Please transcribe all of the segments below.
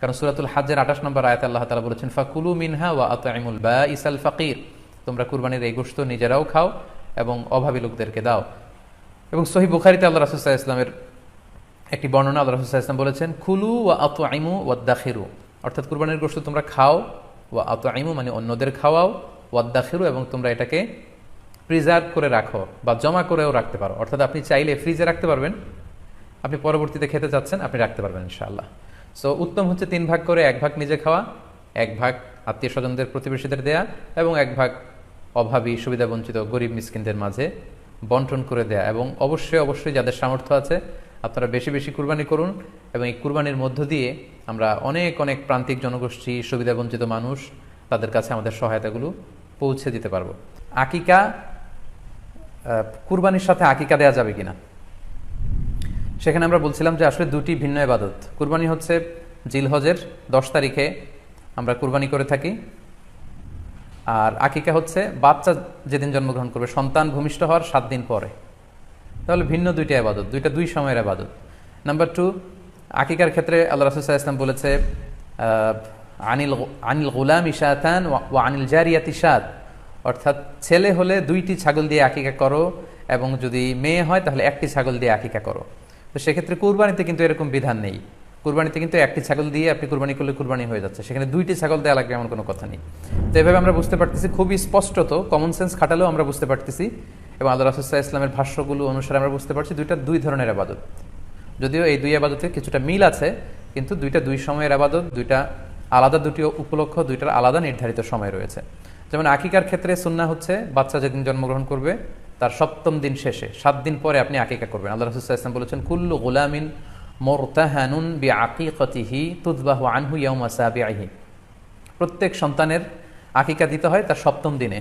কারণ সুরাতুল হাজের আঠাশ নম্বর আয়াত আল্লাহ তালা বলেছেন, ফাকুলু মিনহা ওয়া আতাইমুল বা ইসাল ফাকির। তোমরা কুরবানির এই গোস্ত নিজেরাও খাও এবং অভাবী লোকদেরকে দাও। এবং সহি বুখারিতে আল্লাহ রাসুসাহ ইসলামের একটি বর্ণনা আল্লাহ রাসুসাহ ইসলাম বলেছেন খুলু ওয়া আতু আইমু ওয়াদ্দাখিরু অর্থাৎ কুরবানির গোস্ত তোমরা খাও, ওয়া আতু আইমু মানে অন্যদের খাওয়াও ওয়াদ্দাখিরু এবং তোমরা এটাকে প্রিজার্ভ করে রাখো বা জমা করেও রাখতে পারো। অর্থাৎ আপনি চাইলে ফ্রিজে রাখতে পারবেন, আপনি পরবর্তীতে খেতে চাচ্ছেন, আপনি রাখতে পারবেন ইনশাআল্লাহ। সো উত্তম হচ্ছে তিন ভাগ করে এক ভাগ নিজে খাওয়া, এক ভাগ আত্মীয় স্বজনদের প্রতিবেশীদের দেয়া এবং এক ভাগ অভাবী, সুবিধাবঞ্চিত, গরিব মিসকিনদের মাঝে বন্টন করে দেয়া। এবং অবশ্যই অবশ্যই যাদের সামর্থ্য আছে, আপনারা বেশি বেশি কুরবানি করুন এবং এই কুরবানির মধ্য দিয়ে আমরা অনেক অনেক প্রান্তিক জনগোষ্ঠী, সুবিধাবঞ্চিত মানুষ তাদের কাছে আমাদের সহায়তাগুলো পৌঁছে দিতে পারব। আকিকা কুরবানির সাথে আকিকা দেওয়া যাবে কিনা? সেখানে আমরা বলছিলাম যে আসলে দুটি ভিন্ন এবাদত কুরবানি হচ্ছে জিলহজের দশ তারিখে আমরা কুরবানি করে থাকি। আর আকিকা হচ্ছে বাচ্চা যেদিন জন্মগ্রহণ করবে, সন্তান ভূমিষ্ঠ হওয়ার সাত দিন পরে। তাহলে ভিন্ন দুইটা আবাদত দুইটা দুই সময়ের আবাদত নাম্বার টু আকিকার ক্ষেত্রে আল্লাহ রাসুসাহ ইসলাম বলেছে আনিল আনিল গোলাম ইশাতান ও আনিল জারিয়াত ইশাদ অর্থাৎ ছেলে হলে দুইটি ছাগল দিয়ে আকিকা করো এবং যদি মেয়ে হয় তাহলে একটি ছাগল দিয়ে আকিকা করো। তো সেক্ষেত্রে কুরবানিতে কিন্তু এরকম বিধান নেই। কুরবানিতে কিন্তু একটি ছাগল দিয়ে আপনি কুরবানি করলে কুরবানি হয়ে যাচ্ছে। সেখানে দুইটি ছাগল দেওয়া লাগবে এমন কোনো কথা নেই। তো এভাবে আমরা বুঝতে পারতেছি, খুবই স্পষ্টত কমন সেন্স খাটালেও আমরা বুঝতে পারতেছি এবং আল্লাহ রাসুসাহ ইসলামের ভাষ্যগুলো অনুসারে আমরা বুঝতে পারছি দুইটা দুই ধরনের আবাদত। যদিও এই দুই আবাদতে কিছুটা মিল আছে, কিন্তু দুইটা দুই সময়ের আবাদত, দুইটা আলাদা দুটি উপলক্ষ, দুইটার আলাদা নির্ধারিত সময় রয়েছে। যেমন আকিকার ক্ষেত্রে সুন্না হচ্ছে, বাচ্চা যেদিন জন্মগ্রহণ করবে তার সপ্তম দিন শেষে, সাত দিন পরে আপনি আকিকা করবেন। আল্লাহ রসুল্লাহ ইসলাম বলেছেন, কুল্লু গোলামিন মোরতাহানুন বি আকিকতিহি তুদবাহু আনহু ইয়ৌমা সাবিআহি। প্রত্যেক সন্তানের আকিকা দিতে হয় তার সপ্তম দিনে।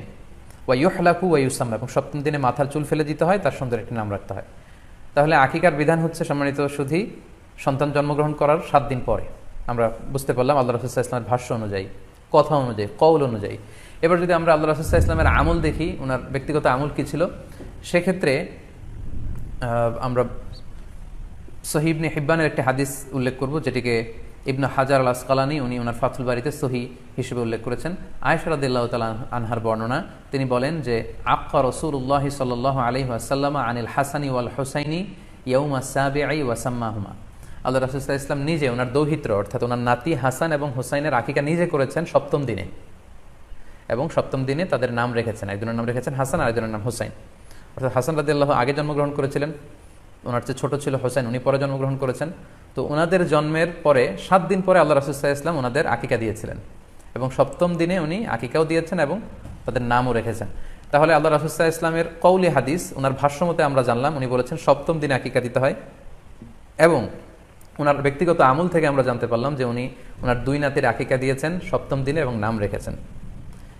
ওয়াইহলাকু ওয়াইউসাম এবং সপ্তম দিনে মাথার চুল ফেলে দিতে হয়, তার সুন্দর একটি নাম রাখতে হয়। তাহলে আকিকার বিধান হচ্ছে সম্মানিত শুধু সন্তান জন্মগ্রহণ করার সাত দিন পরে। আমরা বুঝতে পারলাম আল্লাহ রসুল্লাহ ইসলামের ভাষ্য অনুযায়ী, কথা অনুযায়ী, কৌল অনুযায়ী। এবার যদি আমরা আল্লাহ রসুল্লাহ ইসলামের আমল দেখি ওনার ব্যক্তিগত আমল কী ছিল? সেক্ষেত্রে আমরা সহিবনে হিব্বানের একটি হাদিস উল্লেখ করব, যেটিকে ইবনু হাজার আল আসকালানি উনি ওনার ফাতুল বাড়িতে সহি হিসেবে উল্লেখ করেছেন। আয়সরাদিল্লাহ তালা আনহার বর্ণনা, তিনি বলেন যে, আক্কা রসুল্লাহ সাল আলহি আসাল্লামা আনিল হাসানি ওয়াল হোসাইনি ইয়ৌমা সাবে আই ওয়াসাম্মাহুমা আল্লাহ রাসুল্লাহ ইসলাম নিজে ওনার দৌহিত্র, অর্থাৎ ওনার নাতি হাসান এবং হোসাইনের আকিকা নিজে করেছেন সপ্তম দিনে। এবং সপ্তম দিনে তাদের নাম রেখেছেন, একজনের নাম রেখেছেন হাসান আরেকজনের নাম হোসাইন। অর্থাৎ হাসান রাদিল্লাহ আগে জন্মগ্রহণ করেছিলেন। ওনার চেয়ে ছোট ছিল হোসেন উনি পরে জন্মগ্রহণ করেছেন। তো ওনাদের জন্মের পরে, সাত দিন পরে আল্লাহ রাসুসাহ ইসলাম ওনাদের আকিকা দিয়েছিলেন। এবং সপ্তম দিনে উনি আকিকাও দিয়েছেন এবং তাদের নামও রেখেছেন। তাহলে আল্লাহ রাসুসাহ ইসলামের কৌলি হাদিস ওনার ভাষ্যমতে আমরা জানলাম, উনি বলেছেন সপ্তম দিনে আকিকা দিতে হয়। এবং ওনার ব্যক্তিগত আমল থেকে আমরা জানতে পারলাম যে উনি ওনার দুই নাতির আকিকা দিয়েছেন, সপ্তম দিনে এবং নাম রেখেছেন।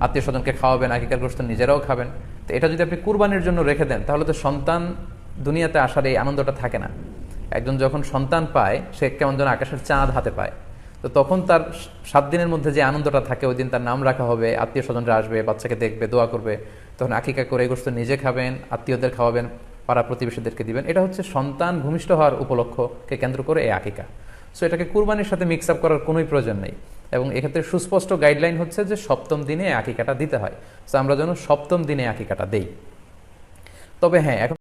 আত্মীয় স্বজনকে খাওয়াবেন আকিকার গোষ্ঠ নিজেরাও খাবেন। তো এটা যদি আপনি কুরবানির জন্য রেখে দেন, তাহলে তো সন্তান দুনিয়াতে আসার এই আনন্দটা থাকে না। একজন যখন সন্তান পায়, সে কেমন যেন আকাশের চাঁদ হাতে পায়। তো তখন তার সাত দিনের মধ্যে যে আনন্দটা থাকে, ওই দিন তার নাম রাখা হবে আত্মীয় স্বজনরা আসবে, বাচ্চাকে দেখবে, দোয়া করবে। তখন আকিকা করে গোষ্ঠ নিজে খাবেন, আত্মীয়দের খাওয়াবেন, পাড়া প্রতিবেশীদেরকে দিবেন। এটা হচ্ছে সন্তান ভূমিষ্ঠ হওয়ার উপলক্ষকে কেন্দ্র করে এই আকিকা। সো এটাকে কুরবানির সাথে মিক্স আপ করার কোনোই প্রয়োজন নেই। এবং এক্ষেত্রে সুস্পষ্ট গাইডলাইন হচ্ছে যে সপ্তম দিনে আকিকাটা দিতে হয়। সো আমরা যেন সপ্তম দিনে আকিকাটা দেই। তবে হ্যাঁ এখন